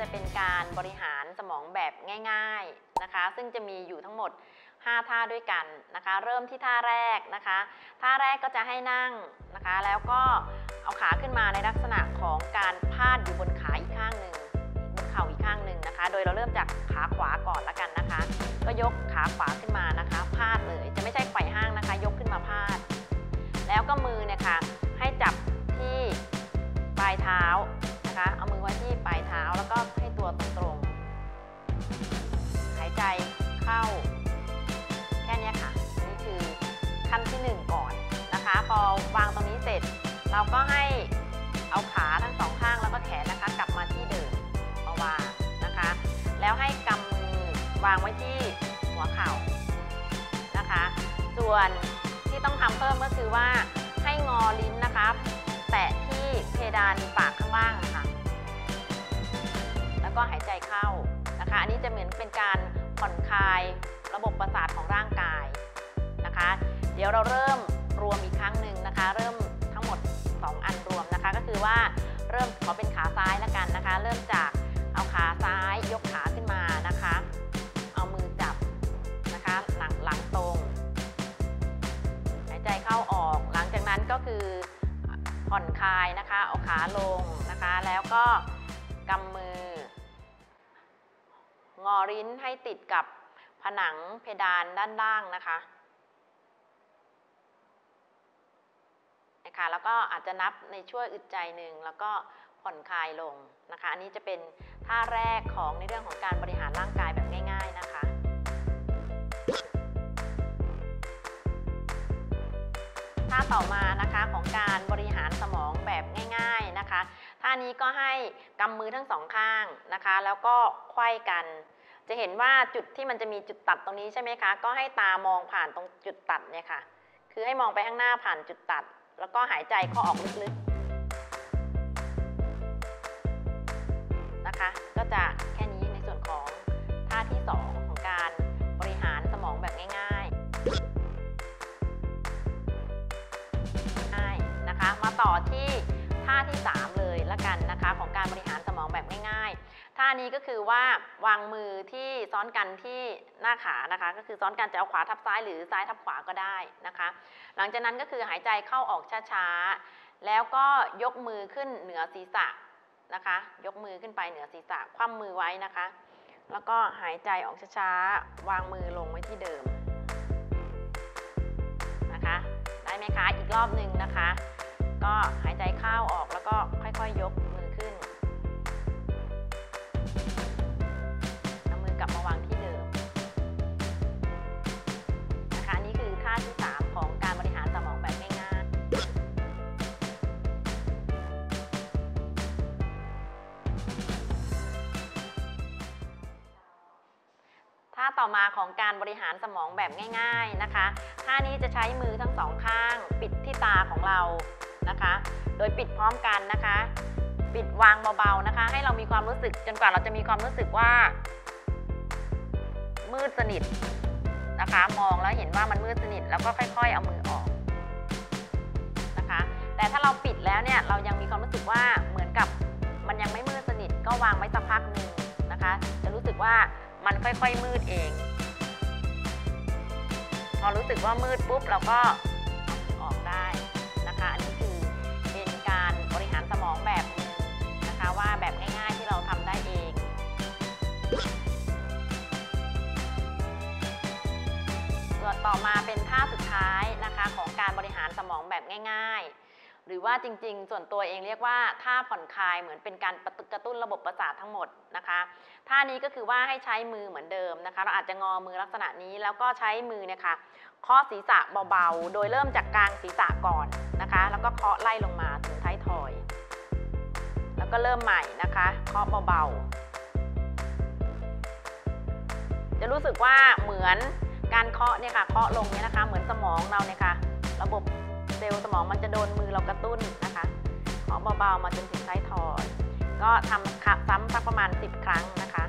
จะเป็นการบริหารสมองแบบง่ายๆนะคะ ซึ่งจะมีอยู่ทั้งหมด 5 ท่าด้วยกันนะคะ เริ่มที่ท่าแรกนะคะ ท่าแรกก็จะให้นั่งนะคะ แล้วก็เอาขาขึ้นมาในลักษณะ เราก็ให้เอาขาทั้งสองข้างแล้วก็แขนนะคะ กลับมาที่เดิมมาวางนะคะ แล้วให้กำมือวางไว้ที่หัวเข่านะคะ ส่วนที่ต้องทำเพิ่มก็คือว่าให้งอลิ้นนะคะ แตะที่เพดานปากข้างล่างค่ะแล้วก็หายใจเข้านะคะ อันนี้จะเหมือนเป็นการผ่อนคลายระบบประสาทของร่างกายนะคะ เดี๋ยวเราเริ่มรวมอีกครั้งหนึ่งนะคะ 2 อันรวมนะคะ ก็คือว่าเริ่มขอเป็นขาซ้ายแล้วกันนะคะ เริ่มจากเอาขาซ้ายยกขาขึ้นมานะคะ เอามือจับนะคะหลังหลังตรงหายใจเข้าออก หลังจากนั้นก็คือผ่อนคลายนะคะ เอาขาลงนะคะ แล้วก็กำมือ งอริ้นให้ติดกับผนังเพดานด้านล่างนะคะ นะคะแล้วก็อาจจะนับในช่วงอึดใจหนึ่งแล้วก็ผ่อนคลายลงนะคะ อันนี้จะเป็นท่าแรกของในเรื่องของการบริหารร่างกายแบบง่าย ๆนะคะท่าต่อมานะคะของการบริหารสมองแบบง่าย ๆนะคะท่านี้ก็ให้กำมือทั้งสองข้างนะคะ แล้วก็ไขว้กัน จะเห็นว่าจุดที่มันจะมีจุดตัดตรงนี้ใช่ไหมคะ ก็ให้ตามองผ่านตรงจุดตัดเนี่ยค่ะ คือให้มองไปข้างหน้าผ่านจุดตัด แล้วก็หายใจเข้าออกลึกๆนะคะ ก็จะแค่นี้ในส่วนของท่าที่ 2 ของการบริหารสมองแบบง่ายๆง่ายนะคะ มาต่อที่ท่าที่ 3 เลยละกันนะคะ ของการบริหารสมองแบบง่ายๆ ท่านี้ก็คือว่าวางมือที่ซ้อนกันที่หน้าขานะคะ ก็คือซ้อนกันจะเอาขวาทับซ้ายหรือซ้ายทับขวาก็ได้นะคะ หลังจากนั้นก็คือหายใจเข้าออกช้าๆ แล้วก็ยกมือขึ้นเหนือศีรษะนะคะ ยกมือขึ้นไปเหนือศีรษะคว่ำมือไว้นะคะ แล้วก็หายใจออกช้าๆ วางมือลงไว้ที่เดิมนะคะ ได้ไหมคะ อีกรอบหนึ่งนะคะ ก็หายใจเข้าออกแล้วก็ค่อยๆยกมือขึ้น ท่าต่อมาของการบริหารสมองแบบง่าย ๆนะคะ ท่านี้จะใช้มือทั้งสองข้าง ปิดที่ตาของเรานะคะ โดยปิดพร้อมกันนะคะ ปิดวางเบาๆนะคะ ให้เรามีความรู้สึกจนกว่าเราจะมีความรู้สึกว่า มืดสนิทนะคะ มองแล้วเห็นว่ามันมืดสนิทแล้วก็ค่อย ๆ เอามือออกนะคะ แต่ถ้าเราปิดแล้วเนี่ยเรายังมีความรู้สึกว่าเหมือนกับมันยังไม่มืดสนิทก็วางไว้สักพักหนึ่งนะคะ จะรู้สึกว่า มันค่อยๆมืดเอง พอรู้สึกว่ามืดปุ๊บเราก็อออกได้นะคะอันนี้คือเป็นการบริหารสมองแบบหนึงนะคะว่าแบบง่าย ๆที่เราทำได้เองส่วนต่อมาเป็นท่าสุดท้ายนะคะของการบริหารสมองแบบง่าย ๆ หรือว่าจริงๆ ส่วนตัวเองเรียกว่าท่าผ่อนคลายเหมือนเป็นการกระตุ้นระบบประสาททั้งหมดนะคะท่านี้ก็คือว่าให้ใช้มือเหมือนเดิมนะคะ เราอาจจะงอมือลักษณะนี้แล้วก็ใช้มือเนี่ยค่ะเคาะศีรษะเบาๆ โดยเริ่มจากกลางศีรษะก่อนนะคะ แล้วก็เคาะไล่ลงมาถึงท้ายทอย แล้วก็เริ่มใหม่นะคะเคาะเบาๆ จะรู้สึกว่าเหมือนการเคาะเนี่ยค่ะเคาะลงเนี่ยนะคะ เหมือนสมองเราเนี่ยค่ะ ระบบ ซลล์สมองมันจะโดนมือเรากระตุ้นนะคะเคาะเบาๆมาจนถึงท้ทอยก็ทำซ้ำสักประมาณ 10 ครั้งนะคะ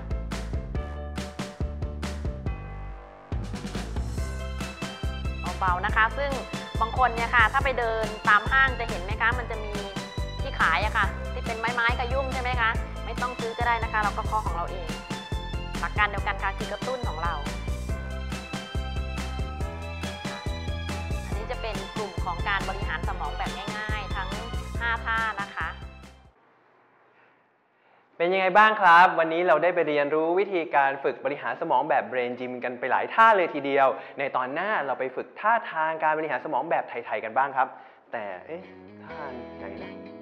เบาๆนะคะ ซึ่งบางคนเนี่ยค่ะ ถ้าไปเดินตามห้างจะเห็นไหมคะ มันจะมีที่ขายอะค่ะ ที่เป็นไม้ๆกระยุ่มใช่ไหมคะ ไม่ไม่ต้องซื้อก็ได้นะคะ เราก็เคาะของเราเอง หลักการเดียวกันค่ะคือกระตุ้น ของการบริหารสมองแบบง่ายๆ ทั้ง 5 ท่านะคะ เป็นยังไงบ้างครับ วันนี้เราได้ไปเรียนรู้วิธีการฝึกบริหารสมองแบบ Brain Gym กันไปหลายท่าเลยทีเดียว ในตอนหน้าเราไปฝึกท่าทางการบริหารสมองแบบไทยๆกันบ้างครับ แต่เอ๊ะท่าไหนนะ